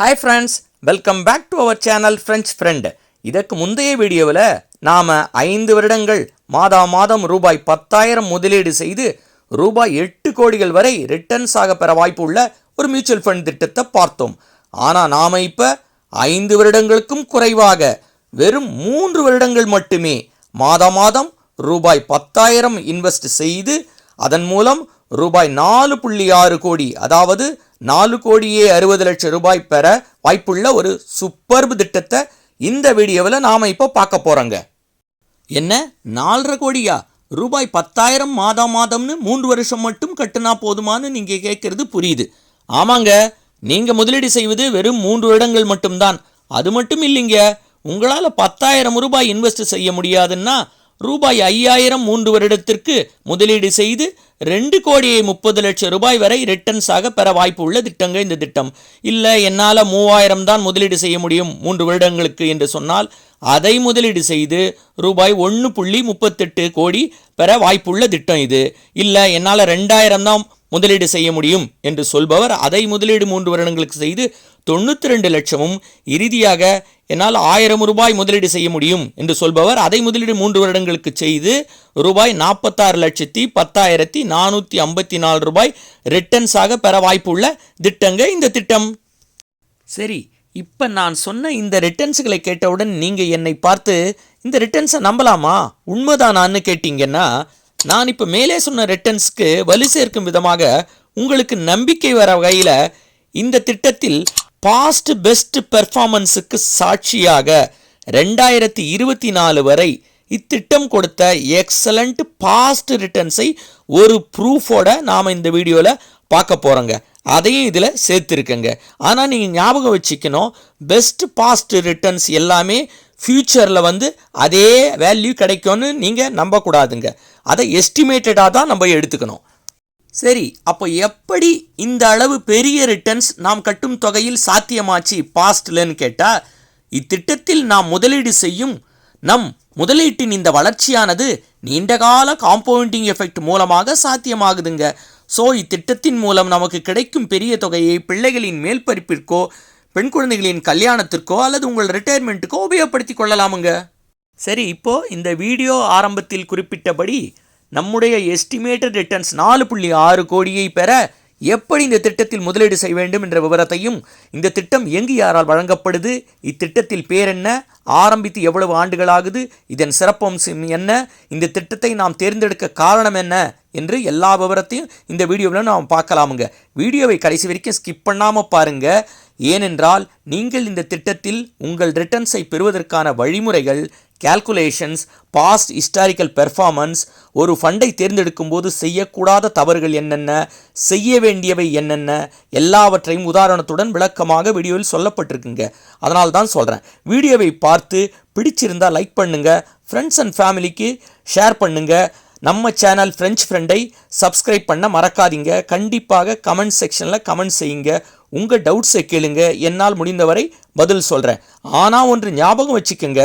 Hi friends welcome back to our channel French friend இதற்கு முந்தைய வீடியோவில் நாம் ஐந்து வருடங்கள் மாதா மாதம் ரூபாய் பத்தாயிரம் முதலீடு செய்து ரூபாய் எட்டு கோடிகள் வரை ரிட்டர்ன்ஸ் ஆக பெற வாய்ப்புள்ள ஒரு மியூச்சுவல் ஃபண்ட் திட்டத்தை பார்த்தோம். ஆனால் நாம் இப்போ ஐந்து வருடங்களுக்கும் குறைவாக வெறும் மூன்று வருடங்கள் மட்டுமே மாதா மாதம் ரூபாய் பத்தாயிரம் இன்வெஸ்ட் செய்து அதன் மூலம் ரூபாய் நாலு புள்ளி ஆறு கோடி அதாவது நாலு கோடியே அறுபது லட்சம் ரூபாய் பெற வாய்ப்புள்ள ஒரு சூப்பர்பு திட்டத்தை இந்த வீடியோவில் நாம் இப்போ பார்க்க போகிறோங்க என்ன? நாலரை கோடியா? ரூபாய் பத்தாயிரம் மாதம் மாதம்னு மூன்று வருஷம் மட்டும் கட்டுனா போதுமான்னு நீங்கள் கேட்குறது புரியுது. ஆமாங்க. நீங்கள் முதலீடு செய்வது வெறும் மூன்று வருடங்கள் மட்டும்தான். அது மட்டும் இல்லைங்க. உங்களால் பத்தாயிரம் ரூபாய் இன்வெஸ்ட் செய்ய முடியாதுன்னா ரூபாய் ஐயாயிரம் மூன்று வருடத்திற்கு முதலீடு செய்து ரெண்டு கோடியே முப்பது லட்சம் ரூபாய் வரை ரிட்டர்ன்ஸாக பெற வாய்ப்பு உள்ள திட்டங்க இந்த திட்டம். இல்லை என்னால் மூவாயிரம் தான் முதலீடு செய்ய முடியும் மூன்று வருடங்களுக்கு என்று சொன்னால் அதை முதலீடு செய்து ரூபாய் ஒன்று புள்ளி முப்பத்தெட்டு கோடி பெற வாய்ப்புள்ள திட்டம் இது. இல்லை என்னால் ரெண்டாயிரம் தான் முதலீடு செய்ய முடியும் என்று சொல்பவர் அதை முதலீடு மூன்று வருடங்களுக்கு செய்து தொண்ணூற்றி ரெண்டு லட்சமும் இறுதியாக என்னால் ஆயிரம் ரூபாய் முதலீடு செய்ய முடியும் என்று சொல்பவர். அதை முதலீடு மூன்று வருடங்களுக்கு செய்து ரூபாய் நாற்பத்தாறு லட்சத்தி பத்தாயிரத்தி நானூற்றி ஐம்பத்தி நாலு ரூபாய் ரிட்டர்ன்ஸாக பெற வாய்ப்புள்ள திட்டங்க இந்த திட்டம். சரி இப்போ நான் சொன்ன இந்த ரிட்டர்ன்ஸுகளை கேட்டவுடன் நீங்கள் என்னை பார்த்து இந்த ரிட்டர்ன்ஸை நம்பலாமா? உண்மைதானான்னு கேட்டிங்கன்னா நான் இப்போ மேலே சொன்ன ரிட்டர்ன்ஸ்க்கு வலு சேர்க்கும் விதமாக உங்களுக்கு நம்பிக்கை வர வகையில் இந்த திட்டத்தில் பாஸ்ட் பெஸ்ட் பெர்ஃபார்மன்ஸுக்கு சாட்சியாக ரெண்டாயிரத்தி இருபத்தி நாலு வரை இத்திட்டம் கொடுத்த எக்ஸலண்ட் பாஸ்ட் ரிட்டர்ன்ஸை ஒரு ப்ரூஃபோட நாம் இந்த வீடியோவில் பார்க்க போகிறோங்க அதையும் இதில் சேர்த்துருக்கங்க. ஆனால் நீங்கள் ஞாபகம் வச்சுக்கணும் பெஸ்ட் பாஸ்ட் ரிட்டர்ன்ஸ் எல்லாமே ஃப்யூச்சரில் வந்து அதே வேல்யூ கிடைக்கும்னு நீங்கள் நம்பக்கூடாதுங்க. அதை எஸ்டிமேட்டடாக தான் நம்ம எடுத்துக்கணும். சரி அப்போ எப்படி இந்த அளவு பெரிய ரிட்டர்ன்ஸ் நாம் கட்டும் தொகையில் சாத்தியமாச்சு பாஸ்ட்லன்னு கேட்டால் இத்திட்டத்தில் நாம் முதலீடு செய்யும் நம் முதலீட்டின் இந்த வளர்ச்சியானது நீண்டகால காம்பவுண்டிங் எஃபெக்ட் மூலமாக சாத்தியமாகுதுங்க. ஸோ இத்திட்டத்தின் மூலம் நமக்கு கிடைக்கும் பெரிய தொகையை பிள்ளைகளின் மேல் படிப்பிற்கோ பெண் குழந்தைகளின் கல்யாணத்திற்கோ அல்லது உங்கள் ரிட்டையர்மெண்ட்டுக்கோ உபயோகப்படுத்தி கொள்ளலாமுங்க. சரி இப்போது இந்த வீடியோ ஆரம்பத்தில் குறிப்பிட்டபடி நம்முடைய எஸ்டிமேட்டட் ரிட்டர்ன்ஸ் நாலு புள்ளி ஆறு கோடியை பெற எப்படி இந்த திட்டத்தில் முதலீடு செய்ய வேண்டும் என்ற விவரத்தையும் இந்த திட்டம் எங்கு யாரால் வழங்கப்படுது இத்திட்டத்தில் பேர் என்ன ஆரம்பித்து எவ்வளவு ஆண்டுகளாகுது இதன் சிறப்பம்சம் என்ன இந்த திட்டத்தை நாம் தேர்ந்தெடுக்க காரணம் என்ன என்று எல்லா விவரத்தையும் இந்த வீடியோவில் நாம் பார்க்கலாமுங்க. வீடியோவை கடைசி வரைக்கும் ஸ்கிப் பண்ணாமல் பாருங்கள் ஏனென்றால் நீங்கள் இந்த திட்டத்தில் உங்கள் ரிட்டர்ன்ஸை பெறுவதற்கான வழிமுறைகள் கால்குலேஷன்ஸ் பாஸ்ட் ஹிஸ்டாரிக்கல் பெர்ஃபார்மன்ஸ் ஒரு ஃபண்டை தேர்ந்தெடுக்கும் போது செய்யக்கூடாத தவறுகள் என்னென்ன செய்ய வேண்டியவை என்னென்ன எல்லாவற்றையும் உதாரணத்துடன் விளக்கமாக வீடியோவில் சொல்லப்பட்டிருக்குங்க. அதனால் தான் சொல்கிறேன் வீடியோவை பார்த்து பிடிச்சிருந்தால் லைக் பண்ணுங்கள் ஃப்ரெண்ட்ஸ் அண்ட் ஃபேமிலிக்கு ஷேர் பண்ணுங்கள் நம்ம சேனல் ஃப்ரெஞ்ச் ஃப்ரெண்டை சப்ஸ்கிரைப் பண்ண மறக்காதீங்க. கண்டிப்பாக கமெண்ட் செக்ஷனில் கமெண்ட் செய்யுங்க. உங்கள் டவுட்ஸை கேளுங்க. என்னால் முடிந்தவரை பதில் சொல்கிறேன் ஆனால் ஒன்று ஞாபகம் வச்சுக்கோங்க.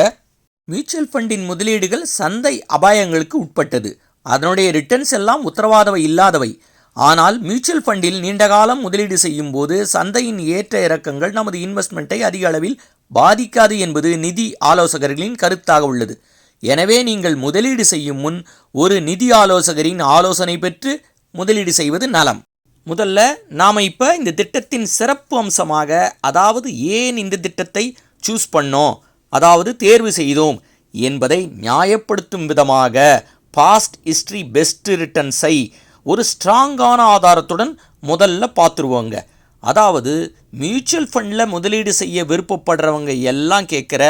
மியூச்சுவல் ஃபண்டின் முதலீடுகள் சந்தை அபாயங்களுக்கு உட்பட்டது. அதனுடைய ரிட்டர்ன்ஸ் எல்லாம் உத்தரவாதவை இல்லாதவை. ஆனால் மியூச்சுவல் ஃபண்டில் நீண்டகாலம் முதலீடு செய்யும் போது சந்தையின் ஏற்ற இறக்கங்கள் நமது இன்வெஸ்ட்மெண்ட்டை அதிக அளவில் பாதிக்காது என்பது நிதி ஆலோசகர்களின் கருத்தாக உள்ளது. எனவே நீங்கள் முதலீடு செய்யும் முன் ஒரு நிதி ஆலோசகரின் ஆலோசனை பெற்று முதலீடு செய்வது நலம். முதல்ல நாம் இப்போ இந்த திட்டத்தின் சிறப்பு அம்சமாக அதாவது ஏன் இந்த திட்டத்தை சூஸ் பண்ணோம்? அதாவது தேர்வு செய்தோம் என்பதை நியாயப்படுத்தும் விதமாக பாஸ்ட் ஹிஸ்ட்ரி பெஸ்ட் ரிட்டர்ன்ஸை ஒரு ஸ்ட்ராங்கான ஆதாரத்துடன் முதல்ல பார்த்துருவோங்க. அதாவது மியூச்சுவல் ஃபண்டில் முதலீடு செய்ய விருப்பப்படுறவங்க எல்லாம் கேட்குற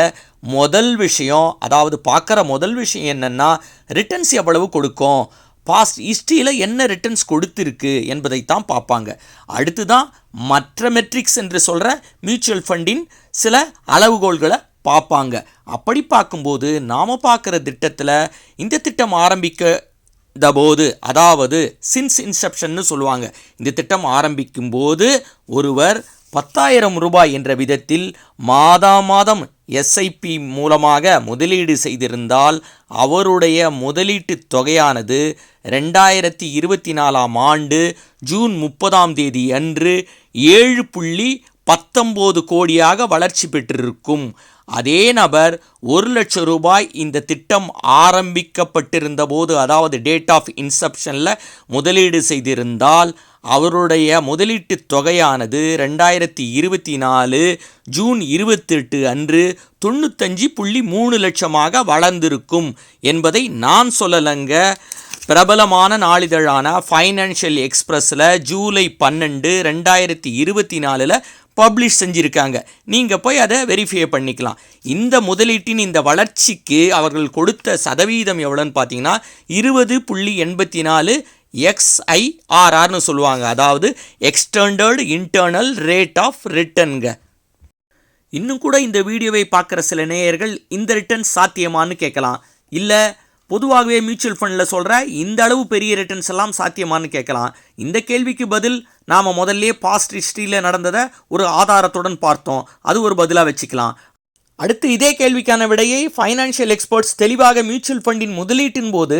முதல் விஷயம் அதாவது பார்க்குற முதல் விஷயம் என்னென்னா ரிட்டர்ன்ஸ் எவ்வளவு கொடுக்கும்? பாஸ்ட் ஹிஸ்ட்ரியில் என்ன ரிட்டர்ன்ஸ் கொடுத்துருக்கு என்பதை தான் பார்ப்பாங்க. அடுத்து தான் மற்ற மெட்ரிக்ஸ் என்று சொல்கிற மியூச்சுவல் ஃபண்டின் சில அளவுகோல்களை பார்ப்பாங்க. அப்படி பார்க்கும்போது நாம் பார்க்குற திட்டத்தில் இந்த திட்டம் ஆரம்பிக்க போது அதாவது சின்ஸ் இன்செப்ஷன்னு சொல்லுவாங்க. இந்த திட்டம் ஆரம்பிக்கும் போது ஒருவர் பத்தாயிரம் ரூபாய் என்ற விதத்தில் மாதா மாதம் எஸ்ஐபி மூலமாக முதலீடு செய்திருந்தால் அவருடைய முதலீட்டு தொகையானது ரெண்டாயிரத்தி இருபத்தி நாலாம் ஆண்டு ஜூன் முப்பதாம் தேதி அன்று ஏழு புள்ளி பத்தொம்போது கோடியாக வளர்ச்சி பெற்றிருக்கும். அதே நபர் ஒரு லட்சம் ரூபாய் இந்த திட்டம் ஆரம்பிக்கப்பட்டிருந்த போது அதாவது டேட் ஆஃப் இன்செப்ஷனில் முதலீடு செய்திருந்தால் அவருடைய முதலீட்டு தொகையானது ரெண்டாயிரத்தி இருபத்தி நாலு ஜூன் இருபத்தெட்டு அன்று தொண்ணூத்தஞ்சு புள்ளி மூணு லட்சமாக வளர்ந்திருக்கும் என்பதை நான் சொல்லலைங்க. பிரபலமான நாளிதழான ஃபைனான்ஷியல் எக்ஸ்பிரஸில் ஜூலை பன்னெண்டு ரெண்டாயிரத்தி இருபத்தி நாலில் பப்ளிஷ் செஞ்சுருக்காங்க. நீங்கள் போய் அதை வெரிஃபை பண்ணிக்கலாம். இந்த முதலீட்டின் இந்த வளர்ச்சிக்கு அவர்கள் கொடுத்த சதவீதம் எவ்வளோன்னு பார்த்தீங்கன்னா இருபது புள்ளி எண்பத்தி நாலு எக்ஸ்ஐஆர்ஆர்னு சொல்லுவாங்க. அதாவது எக்ஸ்டர்ண்டர்டு இன்டர்னல் ரேட் ஆஃப் ரிட்டர்னுங்க இன்னும் கூட இந்த வீடியோவை பார்க்குற சில நேயர்கள் இந்த ரிட்டர்ன் சாத்தியமான்னு கேட்கலாம். இல்லை பொதுவாகவே மியூச்சுவல் ஃபண்டில் சொல்கிற இந்த அளவு பெரிய ரிட்டர்ன்ஸ் எல்லாம் சாத்தியமான்னு கேட்கலாம். இந்த கேள்விக்கு பதில் நாம் முதல்ல பாஸ்ட் ஹிஸ்ட்ரியில் நடந்ததை ஒரு ஆதாரத்துடன் பார்த்தோம். அது ஒரு பதிலாக வச்சுக்கலாம். அடுத்து இதே கேள்விக்கான விடையை ஃபைனான்ஷியல் எக்ஸ்பர்ட்ஸ் தெளிவாக மியூச்சுவல் ஃபண்டின் முதலீட்டின் போது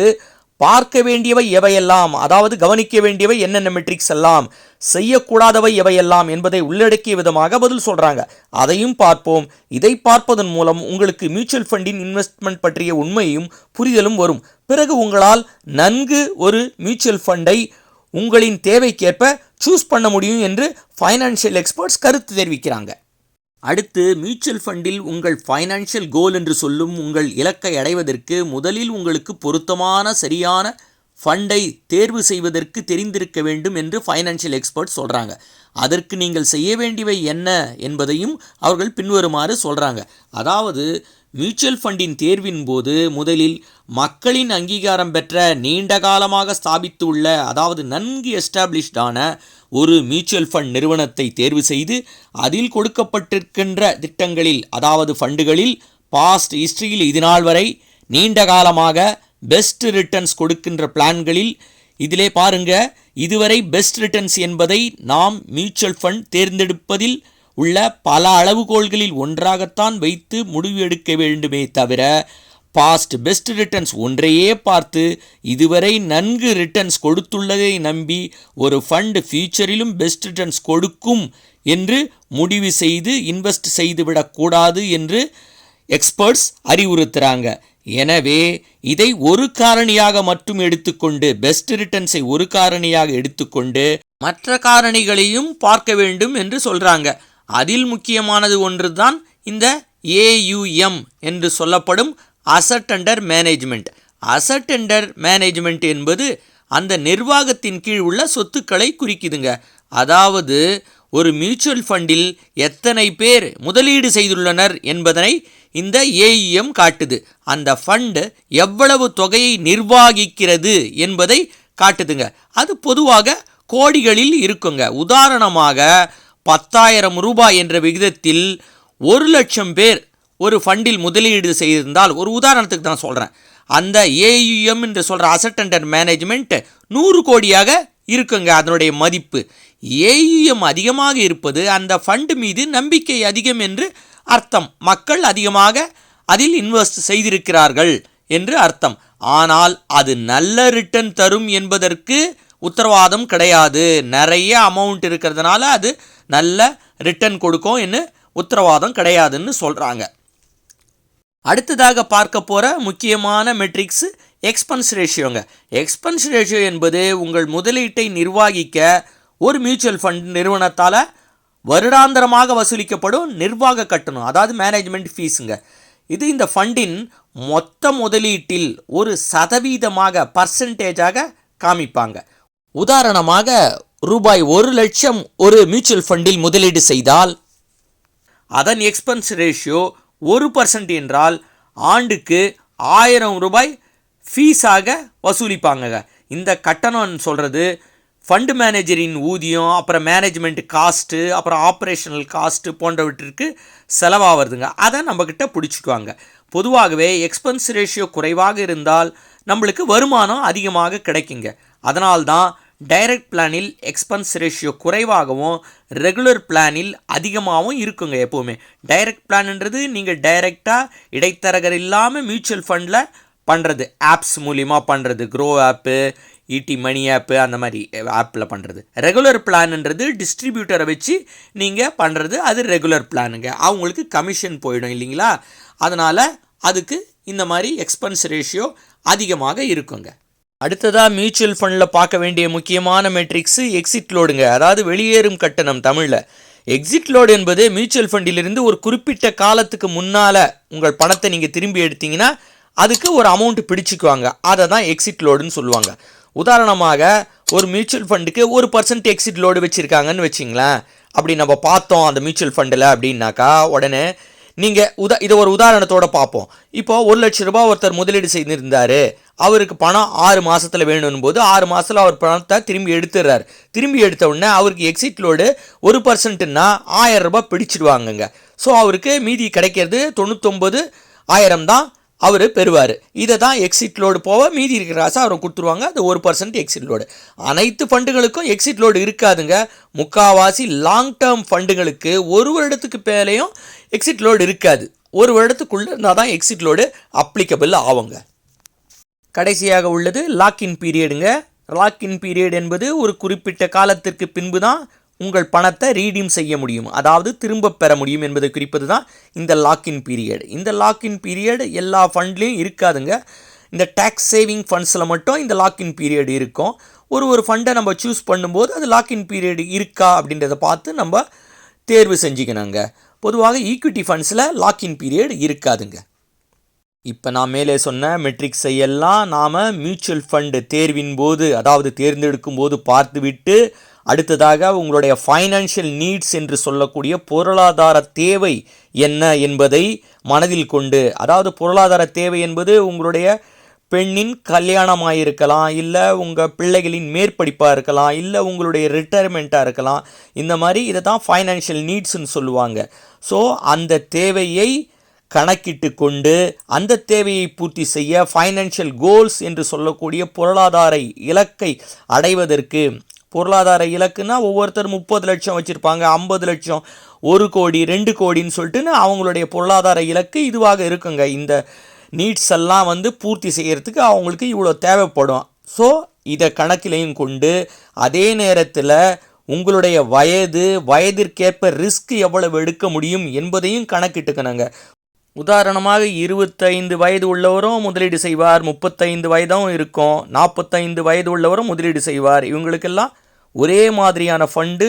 பார்க்க வேண்டியவை எவையெல்லாம்? அதாவது கவனிக்க வேண்டியவை என்னென்ன மெட்ரிக்ஸ் எல்லாம்? செய்யக்கூடாதவை எவையெல்லாம் என்பதை உள்ளடக்கிய விதமாக பதில் சொல்கிறாங்க அதையும் பார்ப்போம். இதை பார்ப்பதன் மூலம் உங்களுக்கு மியூச்சுவல் ஃபண்டின் இன்வெஸ்ட்மெண்ட் பற்றிய உண்மையும் புரிதலும் வரும். பிறகு உங்களால் நன்கு ஒரு மியூச்சுவல் ஃபண்டை உங்களின் தேவைக்கேற்ப சூஸ் பண்ண முடியும் என்று ஃபைனான்ஷியல் எக்ஸ்பர்ட்ஸ் கருத்து தெரிவிக்கிறாங்க. அடுத்து மியூச்சுவல் ஃபண்டில் உங்கள் ஃபைனான்ஷியல் கோல் என்று சொல்லும் உங்கள் இலக்கை அடைவதற்கு முதலில் உங்களுக்கு பொருத்தமான சரியான ஃபண்டை தேர்வு செய்வதற்கு தெரிந்திருக்க வேண்டும் என்று ஃபைனான்ஷியல் எக்ஸ்பர்ட் சொல்கிறாங்க அதற்கு நீங்கள் செய்ய வேண்டியவை என்ன என்பதையும் அவர்கள் பின்வருமாறு சொல்கிறாங்க அதாவது மியூச்சுவல் ஃபண்டின் தேர்வின் போது முதலில் மக்களின் அங்கீகாரம் பெற்ற நீண்ட காலமாக ஸ்தாபித்துள்ள அதாவது நன்கு எஸ்டாப்ளிஷ்டான ஒரு மியூச்சுவல் ஃபண்ட் நிறுவனத்தை தேர்வு செய்து அதில் கொடுக்கப்பட்டிருக்கின்ற திட்டங்களில் அதாவது ஃபண்டுகளில் பாஸ்ட் ஹிஸ்டரியில் இதுநாள் வரை நீண்ட காலமாக பெஸ்ட் ரிட்டர்ன்ஸ் கொடுக்கின்ற பிளான்களில் இதிலே பாருங்க இதுவரை பெஸ்ட் ரிட்டர்ன்ஸ் என்பதை நாம் மியூச்சுவல் ஃபண்ட் தேர்ந்தெடுப்பதில் உள்ள பல அளவுகோல்களில் ஒன்றாகத்தான் வைத்து முடிவு எடுக்க வேண்டுமே தவிர பாஸ்ட் பெஸ்ட் ரிட்டர்ன்ஸ் ஒன்றையே பார்த்து இதுவரை நன்கு ரிட்டர்ன்ஸ் கொடுத்துள்ளதை நம்பி ஒரு ஃபண்ட் ஃபியூச்சரிலும் பெஸ்ட் ரிட்டர்ன்ஸ் கொடுக்கும் என்று முடிவு செய்து இன்வெஸ்ட் செய்துவிடக்கூடாது என்று எக்ஸ்பர்ட்ஸ் அறிவுறுத்துகிறாங்க எனவே இதை ஒரு காரணியாக மட்டும் எடுத்துக்கொண்டு பெஸ்ட் ரிட்டர்ன்ஸை ஒரு காரணியாக எடுத்துக்கொண்டு மற்ற காரணிகளையும் பார்க்க வேண்டும் என்று சொல்கிறாங்க அதில் முக்கியமானது ஒன்று தான் இந்த ஏயுஎம் என்று சொல்லப்படும் asset under management asset under management என்பது அந்த நிர்வாகத்தின் கீழ் உள்ள சொத்துக்களை குறிக்குதுங்க. அதாவது ஒரு மியூச்சுவல் ஃபண்டில் எத்தனை பேர் முதலீடு செய்துள்ளனர் என்பதனை இந்த ஏஇஎம் காட்டுது. அந்த ஃபண்டு எவ்வளவு தொகையை நிர்வாகிக்கிறது என்பதை காட்டுதுங்க. அது பொதுவாக கோடிகளில் இருக்குங்க. உதாரணமாக பத்தாயிரம் ரூபாய் என்ற விகிதத்தில் ஒரு லட்சம் பேர் ஒரு ஃபண்டில் முதலீடு செய்திருந்தால் ஒரு உதாரணத்துக்கு தான் சொல்கிறேன் அந்த ஏயுஎம் என்று சொல்கிற அசட் அண்டர் மேனேஜ்மெண்ட் நூறு கோடியாக இருக்குங்க அதனுடைய மதிப்பு. ஏயுஎம் அதிகமாக இருப்பது அந்த ஃபண்டு மீது நம்பிக்கை அதிகம் என்று அர்த்தம். மக்கள் அதிகமாக அதில் இன்வெஸ்ட் செய்திருக்கிறார்கள் என்று அர்த்தம். ஆனால் அது நல்ல ரிட்டர்ன் தரும் என்பதற்கு உத்தரவாதம் கிடையாது. நிறைய அமௌண்ட் இருக்கிறதுனால அது நல்ல ரிட்டர்ன் கொடுக்கும் என்ன உத்தரவாதம் கிடையாதுன்னு சொல்கிறாங்க அடுத்ததாக பார்க்க போகிற முக்கியமான மெட்ரிக்ஸ் எக்ஸ்பென்ஸ் ரேஷியோங்க எக்ஸ்பென்ஸ் ரேஷியோ என்பது உங்கள் முதலீட்டை நிர்வகிக்க ஒரு மியூச்சுவல் ஃபண்ட் நிறுவனத்தால் வருடாந்திரமாக வசூலிக்கப்படும் நிர்வாக கட்டணம் அதாவது மேனேஜ்மெண்ட் ஃபீஸுங்க இது இந்த ஃபண்டின் மொத்த முதலீட்டில் ஒரு சதவீதமாக பர்சன்டேஜாக காமிப்பாங்க. உதாரணமாக ரூபாய் ஒரு லட்சம் ஒரு மியூச்சுவல் ஃபண்டில் முதலீடு செய்தால் அதன் எக்ஸ்பென்ஸ் ரேஷியோ ஒரு பர்சன்ட் என்றால் ஆண்டுக்கு ஆயிரம் ரூபாய் ஃபீஸாக வசூலிப்பாங்க இந்த கட்டணம்னு சொல்கிறது ஃபண்டு மேனேஜரின் ஊதியம் அப்புறம் மேனேஜ்மெண்ட் காஸ்ட்டு அப்புறம் ஆப்ரேஷனல் காஸ்ட்டு போன்றவற்றிற்கு செலவாகிறதுங்க அதை நம்மக்கிட்ட பிடிச்சிக்குவாங்க. பொதுவாகவே எக்ஸ்பென்ஸ் ரேஷியோ குறைவாக இருந்தால் நம்மளுக்கு வருமானம் அதிகமாக கிடைக்குங்க. அதனால்தான் டைரக்ட் பிளானில் எக்ஸ்பென்ஸ் ரேஷியோ குறைவாகவும் ரெகுலர் பிளானில் அதிகமாகவும் இருக்குங்க எப்போவுமே. டைரக்ட் பிளான்ன்றது நீங்கள் டைரெக்டாக இடைத்தரகர் இல்லாமல் மியூச்சுவல் ஃபண்டில் பண்ணுறது ஆப்ஸ் மூலிமா பண்ணுறது க்ரோ ஆப்பு ஈடி மணி ஆப்பு அந்த மாதிரி ஆப்பில் பண்ணுறது ரெகுலர் பிளான்ன்றது டிஸ்ட்ரிபியூட்டரை வச்சு நீங்கள் பண்ணுறது அது ரெகுலர் பிளானுங்க அவங்களுக்கு கமிஷன் போயிடும் இல்லைங்களா? அதனால் அதுக்கு இந்த மாதிரி எக்ஸ்பென்ஸ் ரேஷியோ அதிகமாக இருக்குங்க. அடுத்ததாக மியூச்சுவல் ஃபண்டில் பார்க்க வேண்டிய முக்கியமான மெட்ரிக்ஸு எக்ஸிட் லோடுங்க அதாவது வெளியேறும் கட்டணம் தமிழில். எக்ஸிட் லோடு என்பது மியூச்சுவல் ஃபண்டிலிருந்து ஒரு குறிப்பிட்ட காலத்துக்கு முன்னால் உங்கள் பணத்தை நீங்கள் திரும்பி எடுத்தீங்கன்னா அதுக்கு ஒரு அமௌண்ட் பிடிச்சிக்குவாங்க. அதை தான் எக்ஸிட் லோடுன்னு சொல்லுவாங்க. உதாரணமாக ஒரு மியூச்சுவல் ஃபண்டுக்கு ஒரு பர்சன்ட் எக்ஸிட் லோடு வச்சுருக்காங்கன்னு வச்சிங்களேன். அப்படி நம்ம பார்த்தோம் அந்த மியூச்சுவல் ஃபண்டில் அப்படின்னாக்கா உடனே நீங்கள் உதா இதை ஒரு உதாரணத்தோடு பார்ப்போம் இப்போ ஒரு லட்ச ரூபாய் ஒருத்தர் முதலீடு செய்திருந்தார். அவருக்கு பணம் ஆறு மாதத்தில் வேணும் போது ஆறு மாதத்தில் அவர் பணத்தை திரும்பி எடுத்துடுறார் திரும்பி எடுத்த உடனே அவருக்கு எக்ஸிட் லோடு ஒரு பர்சன்ட்டுன்னா ஆயிரம் ரூபாய் பிடிச்சிடுவாங்கங்க. ஸோ அவருக்கு மீதி கிடைக்கிறது தொண்ணூத்தொம்பது ஆயிரம் தான். அவர் பெறுவார். இதை தான் எக்ஸிட் லோடு போக மீதி இருக்கிற காசை அவர் கொடுத்துருவாங்க. அது ஒரு பர்சன்ட் எக்ஸிட் லோடு அனைத்து ஃபண்டுகளுக்கும் எக்ஸிட் லோடு இருக்காதுங்க. முக்காவாசி லாங் டேர்ம் ஃபண்டுகளுக்கு ஒரு வருடத்துக்கு மேலேயும் எக்ஸிட் லோடு இருக்காது. ஒரு வருடத்துக்குள்ளே இருந்தால் தான் எக்ஸிட் லோடு அப்ளிகபிள் ஆகுங்க. கடைசியாக உள்ளது லாக்இன் பீரியடுங்க லாக்இன் பீரியட் என்பது ஒரு குறிப்பிட்ட காலத்திற்கு பின்பு தான் உங்கள் பணத்தை ரீடீம் செய்ய முடியும். அதாவது திரும்ப பெற முடியும் என்பதை குறிப்பது தான் இந்த லாக்இன் பீரியட் இந்த லாக்இன் பீரியட் எல்லா ஃபண்ட்லேயும் இருக்காதுங்க. இந்த டேக்ஸ் சேவிங் ஃபண்ட்ஸில் மட்டும் இந்த லாக்இன் பீரியட் இருக்கும். ஒரு ஒரு ஃபண்டை நம்ம சூஸ் பண்ணும்போது அது லாக்இன் பீரியட் இருக்கா அப்படின்றத பார்த்து நம்ம தேர்வு செஞ்சுக்கணுங்க. பொதுவாக ஈக்விட்டி ஃபண்ட்ஸில் லாக்இன் பீரியட் இருக்காதுங்க. இப்போ நான் மேலே சொன்ன மெட்ரிக்ஸை எல்லாம் நாம் மியூச்சுவல் ஃபண்டு தேர்வின் போது அதாவது தேர்ந்தெடுக்கும் போது பார்த்துவிட்டு அடுத்ததாக உங்களுடைய ஃபைனான்ஷியல் நீட்ஸ் என்று சொல்லக்கூடிய பொருளாதார தேவை என்ன என்பதை மனதில் கொண்டு அதாவது பொருளாதார தேவை என்பது உங்களுடைய பெண்ணின் கல்யாணமாக இருக்கலாம் இல்லை உங்கள் பிள்ளைகளின் மேற்படிப்பாக இருக்கலாம் இல்லை உங்களுடைய ரிட்டையர்மெண்ட்டாக இருக்கலாம். இந்த மாதிரி இதை தான் ஃபைனான்ஷியல் நீட்ஸ்னு சொல்லுவாங்க. ஸோ அந்த தேவையை கணக்கிட்டு கொண்டு அந்த தேவையை பூர்த்தி செய்ய ஃபைனான்ஷியல் கோல்ஸ் என்று சொல்லக்கூடிய பொருளாதார இலக்கை அடைவதற்கு பொருளாதார இலக்குன்னா ஒவ்வொருத்தர் முப்பது லட்சம் வச்சுருப்பாங்க ஐம்பது லட்சம் ஒரு கோடி ரெண்டு கோடின்னு சொல்லிட்டுன்னு அவங்களுடைய பொருளாதார இலக்கு இதுவாக இருக்குங்க. இந்த நீட்ஸ் எல்லாம் வந்து பூர்த்தி செய்கிறதுக்கு அவங்களுக்கு இவ்வளோ தேவைப்படும். ஸோ இதை கணக்கிலையும் கொண்டு அதே நேரத்தில் உங்களுடைய வயது வயதிற்கேற்ப ரிஸ்க் எவ்வளவு எடுக்க முடியும் என்பதையும் கணக்கிட்டுக்கணுங்க. உதாரணமாக இருபத்தைந்து வயது உள்ளவரும் முதலீடு செய்வார் முப்பத்தைந்து வயதும் இருக்கும் நாற்பத்தைந்து வயது உள்ளவரும் முதலீடு செய்வார். இவங்களுக்கெல்லாம் ஒரே மாதிரியான ஃபண்டு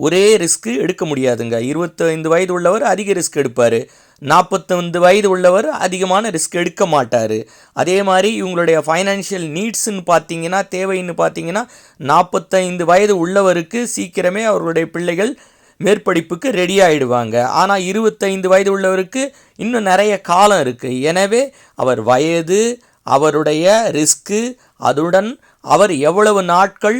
ஒரே ரிஸ்க்கு எடுக்க முடியாதுங்க. இருபத்தைந்து வயது உள்ளவர் அதிக ரிஸ்க் எடுப்பார். நாற்பத்தைந்து வயது உள்ளவர் அதிகமான ரிஸ்க் எடுக்க மாட்டார். அதே மாதிரி இவங்களுடைய ஃபைனான்ஷியல் நீட்ஸுன்னு பார்த்தீங்கன்னா தேவைன்னு பார்த்தீங்கன்னா நாற்பத்தைந்து வயது உள்ளவருக்கு சீக்கிரமே அவருடைய பிள்ளைகள் மேற்படிப்புக்கு ரெடி ஆகிடுவாங்க ஆனால் இருபத்தைந்து வயது உள்ளவருக்கு இன்னும் நிறைய காலம் இருக்குது எனவே அவர் வயது அவருடைய ரிஸ்க்கு அதுடன் அவர் எவ்வளவு நாட்கள்